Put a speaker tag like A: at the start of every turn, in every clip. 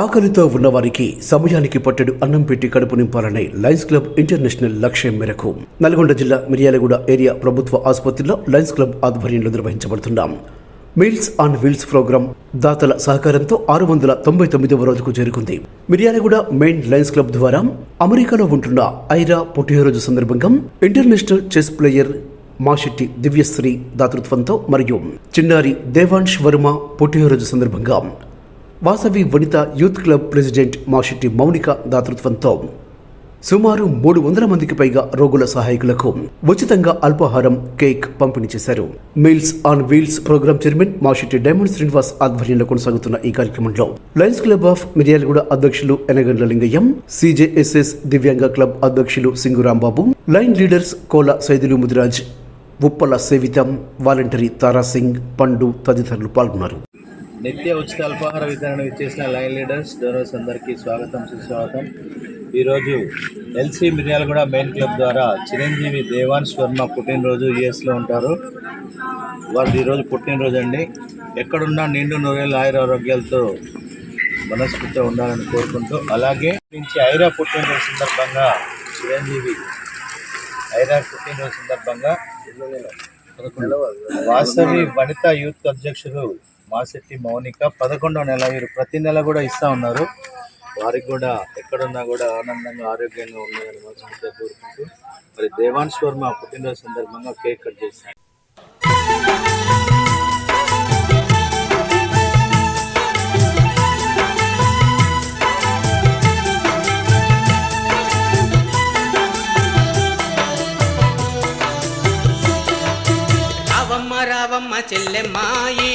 A: ఆకలితో ఉన్నవారికి సమయానికి పట్టెడు అన్నం పెట్టి కడుపు నింపాలనే లయన్స్ క్లబ్ ఇంటర్నేషనల్ లక్ష్యం మేరకు నల్గొండ జిల్లా మిర్యాలగూడ ఏరియా ప్రభుత్వ ఆసుపత్రిలో లయన్స్ క్లబ్ ఆధ్వర్యంలో నిర్వహించబడుతున్నాం. మీల్స్ ఆన్ వీల్స్ ప్రోగ్రాం దాతల సహకారంతో ఆరు వందల తొంభై తొమ్మిదవ రోజుకు చేరుకుంది. మిర్యాలగూడ మెయిన్ లయన్స్ క్లబ్ ద్వారా అమెరికాలో ఉంటున్న ఐరా పుట్టినరోజు సందర్భంగా international chess player Mashetti Divyasri దాతృత్వంతో మరియు చిన్నారి దేవాంష్ వర్మ పుట్టినరోజు సందర్భంగా Vasavi Vanitha youth club president Mashetti Mounika దాతృత్వంతో సుమారు మూడు వందల మందికి పైగా రోగుల సహాయకులకు ఉచితంగా అల్పాహారం కేక్ పంపిణీ చేశారు. Meals on wheels programme chairman Mashetti diamond Srinivas ఆధ్వర్యంలో కొనసాగుతున్న ఈ కార్యక్రమంలో లయన్స్ క్లబ్ ఆఫ్ మిర్యాలగూడ అధ్యక్షులు ఎనగండ్ల లింగయ్యం సిజేఎస్ఎస్ దివ్యాంగ క్లబ్ అధ్యక్షులు సింగురాంబాబు లైన్ లీడర్స్ కోల సైదులు ముదిరాజ్ ఉప్పల సేవితం వాలంటరీ తారాసింగ్ పండు తదితరులు పాల్గొన్నారు.
B: నిత్య ఉచిత అల్పాహార వితరణ ఇచ్చేసిన లైన్ లీడర్స్ డోనర్స్ అందరికీ స్వాగతం సుస్వాగతం. ఈరోజు ఎల్సీ మిర్యాలగూడ మెయిన్ క్లబ్ ద్వారా చిరంజీవి దేవాన్స్ వర్మ పుట్టినరోజు యుఎస్లో ఉంటారు. వారిది ఈరోజు పుట్టినరోజు అండి. ఎక్కడున్నా నిండు నూరేళ్ళ ఆయుర ఆరోగ్యాలతో మనస్ఫూర్తిగా ఉండాలని కోరుకుంటూ అలాగే నుంచి ఐరా పుట్టినరోజు సందర్భంగా చిరంజీవి ఐరా పుట్టినరోజు సందర్భంగా వాసవి వనిత యూత్ అధ్యక్షులు మాసెట్టి మౌనిక పదకొండవ నెల వీరు ప్రతి నెల కూడా ఇస్తా ఉన్నారు. వారికి కూడా ఎక్కడున్నా కూడా ఆనందంగా ఆరోగ్యంగా ఉండాలని మనస్ఫూర్తిగా కోరుకుంటూ మరి దేవాంశ్ వర్మ పుట్టినరోజు సందర్భంగా కేక్ కట్ చేశారు.
C: రావమ్మ రావమ్మ చెల్లెమ్మ ఈ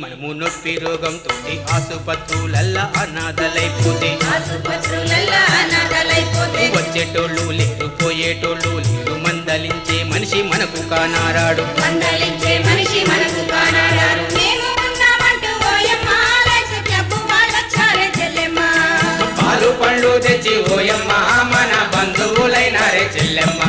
C: బిక్కి మనము నొప్పి రోగంతో ఆసుపత్రులల్లా అనాథలైపోతే. వచ్చేటోళ్ళు లేరు పోయేటోళ్ళు లేరు మందలించే మనిషి మనకు కానారాడు.
D: మందలించే మనిషి మనకు
C: పాలు పండ్లు తెచ్చి ఓయమ్మ మన బంధువులైనారే చెల్లెమ్మ.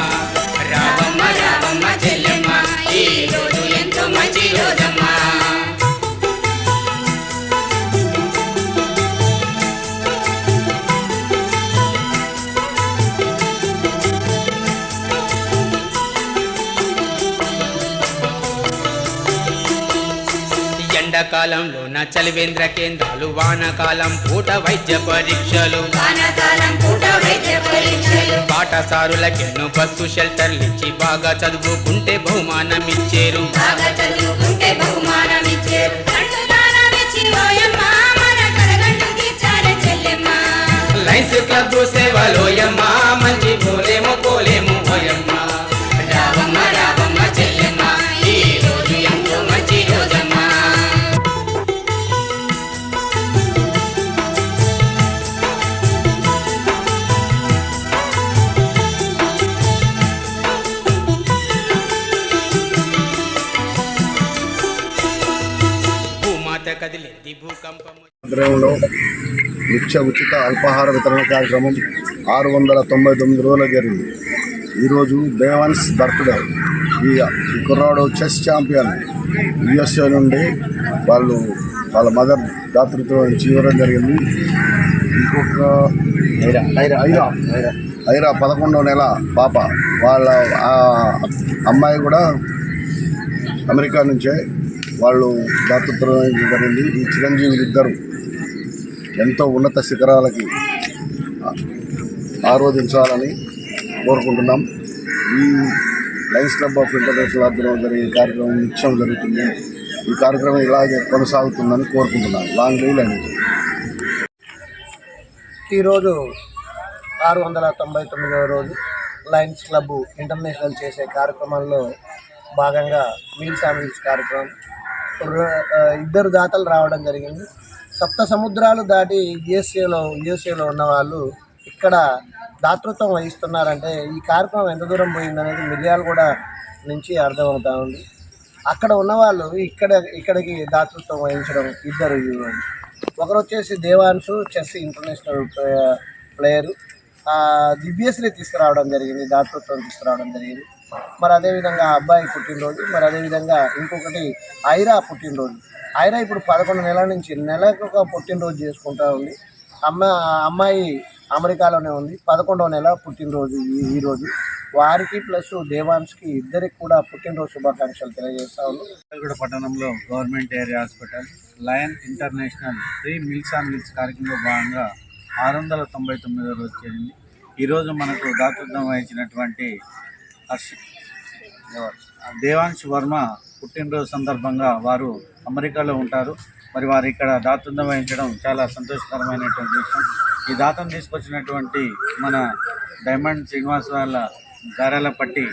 C: ఎండాకాలంలో నా చలివేంద్ర కేంద్రాలు వానాకాలం పూట వైద్య పరీక్షలు.
D: వానాకాలం పూట వైద్య పరీక్షలు.
C: పాఠశారులకెన్నో బస్సు షెల్టర్లు ఇచ్చి బాగా చదువుకుంటే బహుమానం ఇచ్చేరు
D: బాగా చదువుకుంటే బహుమానం
E: ఆధ్వర్యంలో నిత్య ఉచిత అల్పాహార వితరణ కార్యక్రమం ఆరు వందల తొంభై తొమ్మిది రోజులు జరిగింది. ఈరోజు దేవాన్స్ బర్త్డే. ఈ ఈ కుర్రాడు చెస్ ఛాంపియన్ యుఎస్ఏ నుండి వాళ్ళు వాళ్ళ మదర్ దాతృత్వం నుంచి ఇవ్వడం జరిగింది. ఇంకొక ఐరా ఐరా పదకొండవ నెల పాప. వాళ్ళ అమ్మాయి కూడా అమెరికా నుంచే వాళ్ళు దాతృత్వం జరిగింది. ఈ చిరంజీవి ఇద్దరు ఎంతో ఉన్నత శిఖరాలకి ఆరోధించాలని కోరుకుంటున్నాం. ఈ లయన్స్ క్లబ్ ఆఫ్ ఇంటర్నేషనల్ ఆధ్వర్యంలో జరిగే కార్యక్రమం నిత్యం జరుగుతుంది. ఈ కార్యక్రమం ఇలాగే కొనసాగుతుందని కోరుకుంటున్నాను లాంగ్ లీవ్ అనేది
F: ఈరోజు ఆరు వందల తొంభై తొమ్మిదవ రోజు లయన్స్ క్లబ్ ఇంటర్నేషనల్ చేసే కార్యక్రమాల్లో భాగంగా మీల్స్ అండ్ మీల్స్ కార్యక్రమం ఇద్దరు దాతలు రావడం జరిగింది. సప్త సముద్రాలు దాటి యుఎస్ఏలో యుఎస్ఏలో ఉన్న వాళ్ళు ఇక్కడ దాతృత్వం వహిస్తున్నారంటే ఈ కార్యక్రమం ఎంత దూరం పోయిందనేది మిర్యాలు కూడా నుంచి అర్థమవుతా ఉంది. అక్కడ ఉన్నవాళ్ళు ఇక్కడ ఇక్కడికి దాతృత్వం వహించడం ఇద్దరు ఒకరు వచ్చేసి Devanshu chess international player. Divyasri తీసుకురావడం జరిగింది దాతృత్వం తీసుకురావడం జరిగింది. మరి అదేవిధంగా అబ్బాయి పుట్టినరోజు మరి అదేవిధంగా ఇంకొకటి ఐరా పుట్టినరోజు. ఆయన ఇప్పుడు పదకొండు నెలల నుంచి నెలకు ఒక పుట్టినరోజు చేసుకుంటా ఉంది. అమ్మ అమ్మాయి అమెరికాలోనే ఉంది. పదకొండవ నెల పుట్టినరోజు ఈ ఈరోజు వారికి ప్లస్ దేవాన్స్కి ఇద్దరికి కూడా పుట్టినరోజు శుభాకాంక్షలు తెలియజేస్తా ఉన్నాం.
B: కూడా పట్టణంలో government area hospital lion international free meals and meals కార్యక్రమంలో భాగంగా ఆరు వందల తొంభై తొమ్మిదో రోజు చేరింది ఈరోజు మనకు దాతృత్వం వహించినటువంటి హర్ష దేవాంశ్ వర్మ పుట్టినరోజు సందర్భంగా వారు అమెరికాలో ఉంటారు. మరి వారు ఇక్కడ దాతృత్వం వహించడం చాలా సంతోషకరమైనటువంటి విషయం. ఈ దాతం తీసుకొచ్చినటువంటి మన డైమండ్ శ్రీనివాస్ వాళ్ళ గారాల పట్టి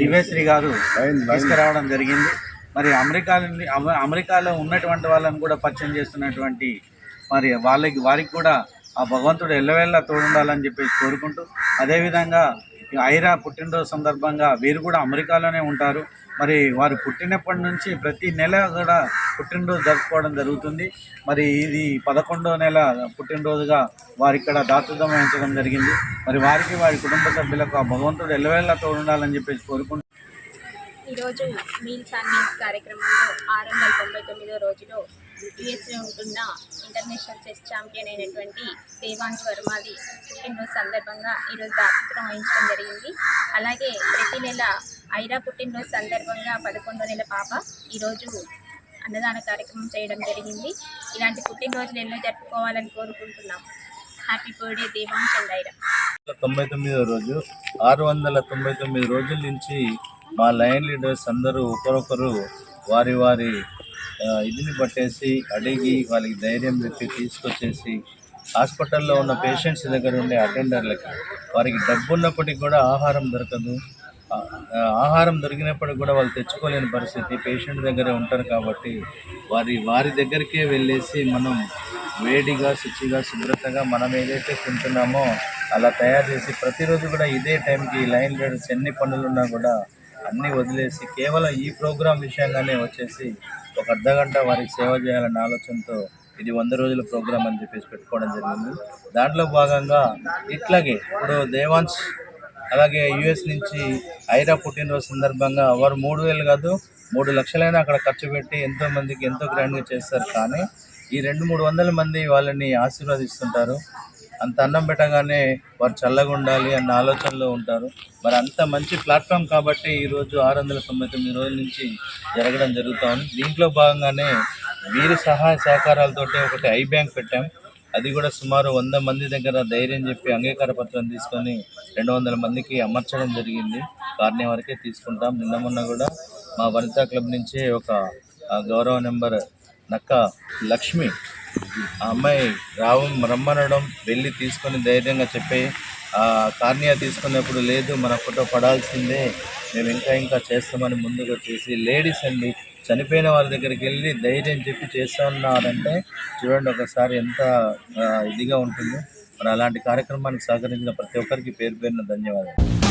B: దివ్యశ్రీ గారు తీసుకురావడం జరిగింది. మరి అమెరికా అమెరికాలో ఉన్నటువంటి వాళ్ళని కూడా పరిచయం చేస్తున్నటువంటి మరి వాళ్ళకి వారికి కూడా ఆ భగవంతుడు ఎల్లవేళ్ళ తోడుండాలని చెప్పేసి కోరుకుంటూ అదేవిధంగా ఐరా పుట్టినరోజు సందర్భంగా వీరు కూడా అమెరికాలోనే ఉంటారు. మరి వారు పుట్టినప్పటి నుంచి ప్రతి నెల కూడా పుట్టినరోజు జరుపుకోవడం జరుగుతుంది. మరి ఇది పదకొండో నెల పుట్టినరోజుగా వారి ఇక్కడ దాతృత్వం వహించడం జరిగింది. మరి వారికి వారి కుటుంబ సభ్యులకు ఆ భగవంతుడు ఎల్లవేళ్ళతో ఉండాలని చెప్పేసి కోరుకుంటున్నాను
G: ఈరోజు మీల్స్ అండ్ మీల్స్ కార్యక్రమంలో ఆరు వందల తొంభై తొమ్మిదో రోజులో యుఎస్లో ఉంటున్న ఇంటర్నేషనల్ చెస్ ఛాంపియన్ అయినటువంటి దేవాంశ్ వర్మది పుట్టినరోజు సందర్భంగా ఈరోజు దాతృత్వం వహించడం జరిగింది. అలాగే ప్రతి నెల ఐరా పుట్టినరోజు సందర్భంగా పదకొండో నెల పాప ఈరోజు అన్నదాన కార్యక్రమం చేయడం జరిగింది. ఇలాంటి పుట్టినరోజులు ఎన్నో జరుపుకోవాలని కోరుకుంటున్నాం. Happy birthday Devansh and Aira.
B: తొంభై తొమ్మిదో రోజు ఆరు వందల తొంభై తొమ్మిది రోజుల నుంచి మా లయన్ లీడర్స్ అందరూ ఒకరొకరు వారి వారి ఇదిని పట్టేసి అడిగి వాళ్ళకి ధైర్యం చెప్పి తీసుకొచ్చేసి హాస్పిటల్లో ఉన్న పేషెంట్స్ దగ్గర ఉండే అటెండర్లకి వారికి డబ్బు ఉన్నప్పటికీ కూడా ఆహారం దొరకదు. ఆహారం దొరికినప్పటికి కూడా వాళ్ళు తెచ్చుకోలేని పరిస్థితి. పేషెంట్ దగ్గరే ఉంటారు కాబట్టి వారి వారి దగ్గరికే వెళ్ళేసి మనం వేడిగా శుచిగా శుభ్రతగా మనం ఏదైతే తింటున్నామో అలా తయారు చేసి ప్రతిరోజు కూడా ఇదే టైంకి లైన్ లీడర్స్ ఎన్ని పనులున్నా కూడా అన్నీ వదిలేసి కేవలం ఈ ప్రోగ్రాం విషయంగానే వచ్చేసి ఒక అర్ధ గంట వారికి సేవ చేయాలన్న ఆలోచనతో ఇది వంద రోజుల ప్రోగ్రాం అని చెప్పేసి పెట్టుకోవడం జరిగింది. దాంట్లో భాగంగా ఇట్లాగే ఇప్పుడు దేవాన్స్ అలాగే యుఎస్ నుంచి ఐరా పుట్టినరోజు సందర్భంగా వారు మూడు వేలు కాదు మూడు లక్షలైనా అక్కడ ఖర్చు పెట్టి ఎంతో మందికి ఎంతో గ్రాండ్గా చేస్తారు. కానీ ఈ రెండు మూడు వందల మంది వాళ్ళని ఆశీర్వదిస్తుంటారు. అంత అన్నం పెట్టగానే వారు చల్లగా ఉండాలి అన్న ఆలోచనలో ఉంటారు. మరి అంత మంచి ప్లాట్ఫామ్ కాబట్టి ఈరోజు ఆరు వందల తొంభై తొమ్మిది రోజుల నుంచి జరగడం జరుగుతుంది. దీంట్లో భాగంగానే వీరి సహాయ సహకారాలతోటి ఒకటి ఐ బ్యాంక్ పెట్టాం. అది కూడా సుమారు వంద మంది దగ్గర ధైర్యం చెప్పి అంగీకార పత్రం తీసుకొని రెండు వందల మందికి అమర్చడం జరిగింది. కార్నే వరకే తీసుకుంటాం. నిన్న మొన్న కూడా మా వనితా క్లబ్ నుంచి ఒక గౌరవ నెంబర్ నక్క లక్ష్మి ఆ అమ్మాయి రావు రమ్మనడం వెళ్ళి తీసుకొని ధైర్యంగా చెప్పి ఆ కార్నియా తీసుకున్నప్పుడు లేదు మన ఫోటో పడాల్సిందే మేము ఇంకా ఇంకా చేస్తామని ముందుకు వచ్చేసి లేడీస్ అండి చనిపోయిన వాళ్ళ దగ్గరికి వెళ్ళి ధైర్యం చెప్పి చేస్తున్నారంటే చూడండి ఒకసారి ఎంత ఇదిగా ఉంటుంది. మరి అలాంటి కార్యక్రమానికి సహకరించిన ప్రతి ఒక్కరికి పేరు పేరున ధన్యవాదాలు.